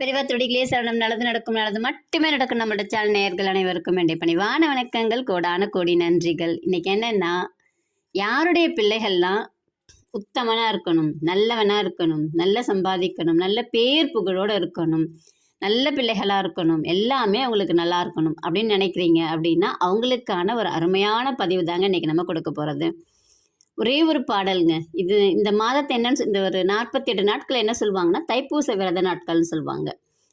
பெரியவா துடிகளே சரணம் நல்லது நடக்கும் நல்லது மட்டுமே நடக்கும் நம்மளோட சேனல் நேயர்கள் அனைவருக்கும் வேண்டிய பணிவான வணக்கங்கள். கோடான கோடி நன்றிகள். இன்னைக்கு என்னன்னா யாருடைய பிள்ளைகள்லாம் உத்தமனாக இருக்கணும் நல்லவனாக இருக்கணும் நல்ல சம்பாதிக்கணும் நல்ல பேர் புகழோடு இருக்கணும் நல்ல பிள்ளைகளாக இருக்கணும் எல்லாமே அவங்களுக்கு நல்லா இருக்கணும் அப்படின்னு நினைக்கிறீங்க அப்படின்னா அவங்களுக்கான ஒரு அருமையான பதிவு தாங்க இன்றைக்கி நம்ம கொடுக்க போகிறது ஒரே ஒரு பாடலுங்க. இது இந்த மாதத்தை என்னன்னு இந்த ஒரு நாற்பத்தி எட்டு நாட்கள் என்ன சொல்லுவாங்கன்னா தைப்பூச விரத நாட்கள்னு சொல்லுவாங்க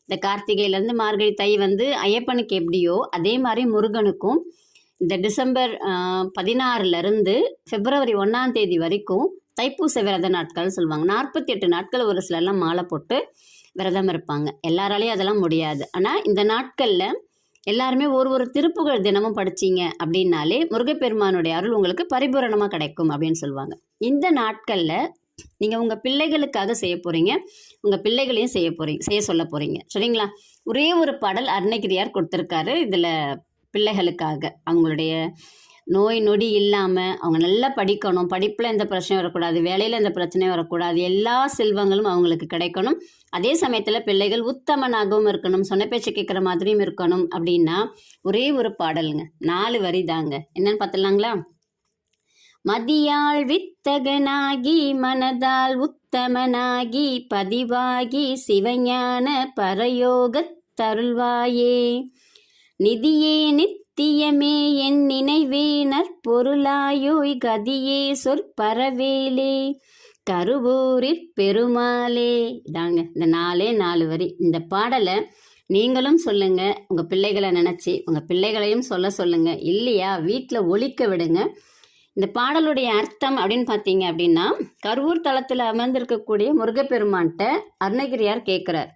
இந்த கார்த்திகையிலேருந்து மார்கழி தை வந்து ஐயப்பனுக்கு எப்படியோ அதே மாதிரி முருகனுக்கும் இந்த டிசம்பர் பதினாறுலேருந்து பிப்ரவரி ஒன்றாம் தேதி வரைக்கும் தைப்பூச விரத நாட்கள்னு சொல்லுவாங்க நாற்பத்தி எட்டு நாட்கள் ஒரு சிலர்லாம் மாலை போட்டு விரதம் இருப்பாங்க. எல்லாராலையும் அதெல்லாம் முடியாது. ஆனால் இந்த நாட்களில் எல்லாருமே ஒரு ஒரு திருப்புகழ் தினமும் படிச்சீங்க அப்படின்னாலே முருகப்பெருமானுடைய அருள் உங்களுக்கு பரிபூரணமாக கிடைக்கும் அப்படின்னு சொல்லுவாங்க. இந்த நாட்களில் நீங்கள் உங்கள் பிள்ளைகளுக்காக செய்ய போகிறீங்க உங்கள் பிள்ளைகளையும் செய்ய போகிறீங்க செய்ய சொல்ல போகிறீங்க சரிங்களா? ஒரே ஒரு பாடல் அருணகிரியார் கொடுத்துருக்காரு. இதில் பிள்ளைகளுக்காக அவங்களுடைய நோய் நொடி இல்லாமல் அவங்க நல்லா படிக்கணும். படிப்பில் எந்த பிரச்சனையும் வரக்கூடாது. வேலையில் எந்த பிரச்சனையும் வரக்கூடாது. எல்லா செல்வங்களும் அவங்களுக்கு கிடைக்கணும். அதே சமயத்தில் பிள்ளைகள் உத்தமனாகவும் இருக்கணும். சொன்ன பேச்சு கேட்குற மாதிரியும் இருக்கணும். அப்படின்னா ஒரே ஒரு பாடலுங்க. நாலு வரி தாங்க. என்னன்னு பார்த்துலாங்களா மதியாள் வித்தகனாகி மனதால் உத்தமனாகி பதிவாகி சிவஞான பரயோகத் தருள்வாயே நிதியே நித்தியமே என் நினைவே நற்பொருளாயோய் கதியே சொற்பரவேலே கருவூரிற் பெருமாளே. தாங்க இந்த நாலே நாலு வரி. இந்த பாடலை நீங்களும் சொல்லுங்க உங்க பிள்ளைகளை நினச்சி உங்க பிள்ளைகளையும் சொல்ல சொல்லுங்க. இல்லையா வீட்டில் ஒழிக்க விடுங்க. இந்த பாடலுடைய அர்த்தம் அப்படின்னு பார்த்தீங்க அப்படின்னா கருவூர் தளத்தில் அமர்ந்திருக்கக்கூடிய முருகப்பெருமான்கிட்ட அருணகிரியார் கேட்குறார்.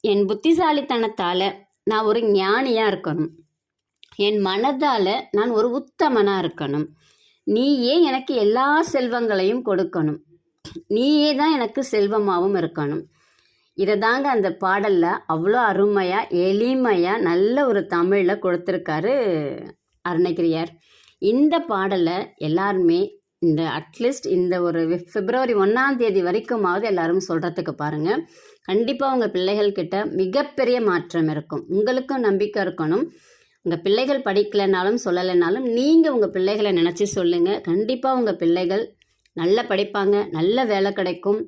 என் புத்திசாலித்தனத்தால் நான் ஒரு ஞானியாக இருக்கணும். என் மனதால் நான் ஒரு உத்தமனாக இருக்கணும். நீயே எனக்கு எல்லா செல்வங்களையும் கொடுக்கணும். நீயே தான் எனக்கு செல்வமாகவும் இருக்கணும். இதை தாங்க அந்த பாடலில் அவ்வளோ அருமையாக எளிமையாக நல்ல ஒரு தமிழில் கொடுத்துருக்காரு அருணகிரியார். இந்த பாடலை எல்லாருமே இந்த அட்லீஸ்ட் இந்த ஒரு பிப்ரவரி ஒன்றாம் தேதி வரைக்குமாவது எல்லாரும் சொல்கிறதுக்கு பாருங்கள் கண்டிப்பாக உங்கள் பிள்ளைகள்கிட்ட மிகப்பெரிய மாற்றம் இருக்கும். உங்களுக்கும் நம்பிக்கை இருக்கணும். உங்கள் பிள்ளைகள் படிக்கலைனாலும் சொல்லலைனாலும் நீங்கள் உங்கள் பிள்ளைகளை நினச்சி சொல்லுங்கள் கண்டிப்பாக உங்கள் பிள்ளைகள் நல்லா படிப்பாங்க நல்ல வேலை கிடைக்கும்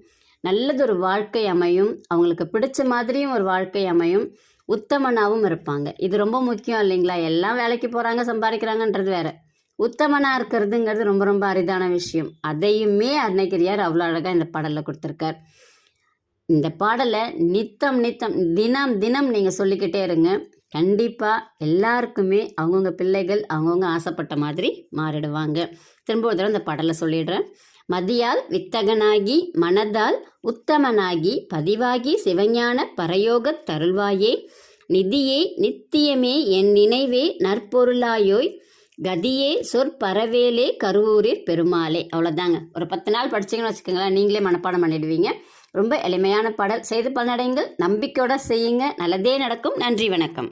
நல்லதொரு வாழ்க்கை அமையும். அவங்களுக்கு பிடிச்ச மாதிரியும் ஒரு வாழ்க்கை அமையும். உத்தமனாகவும் இருப்பாங்க. இது ரொம்ப முக்கியம் இல்லைங்களா? எல்லாம் வேலைக்கு போகிறாங்க சம்பாதிக்கிறாங்கன்றது வேறு. உத்தமனாக இருக்கிறதுங்கிறது ரொம்ப ரொம்ப அரிதான விஷயம். அதையுமே அன்னைக்கிரியார் அவ்வளோ அழகாக இந்த பாடலில் கொடுத்துருக்கார். இந்த பாடலை நித்தம் நித்தம் தினம் தினம் நீங்கள் சொல்லிக்கிட்டே இருங்க. கண்டிப்பாக எல்லாருக்குமே அவங்கவுங்க பிள்ளைகள் அவங்கவுங்க ஆசைப்பட்ட மாதிரி மாறிடுவாங்க. திரும்ப ஒரு தடவை இந்த பாடலை சொல்லிடுறேன். மதியால் வித்தகனாகி மனதால் உத்தமனாகி பதிவாகி சிவஞான பரயோகத் தருள்வாயே. நிதியே நித்தியமே என் நினைவே நற்பொருளாயோய். கதியே சொற்பரவேலே கருவூரிற் பெருமாளே. அவ்வளோதாங்க ஒரு பத்து நாள் படிச்சீங்கன்னு வச்சுக்கோங்களேன் நீங்களே மனப்பாடம் பண்ணிடுவீங்க. ரொம்ப எளிமையான பாடல். செய்து பலனடைங்கள். நம்பிக்கையோட செய்யுங்க. நல்லதே நடக்கும். நன்றி வணக்கம்.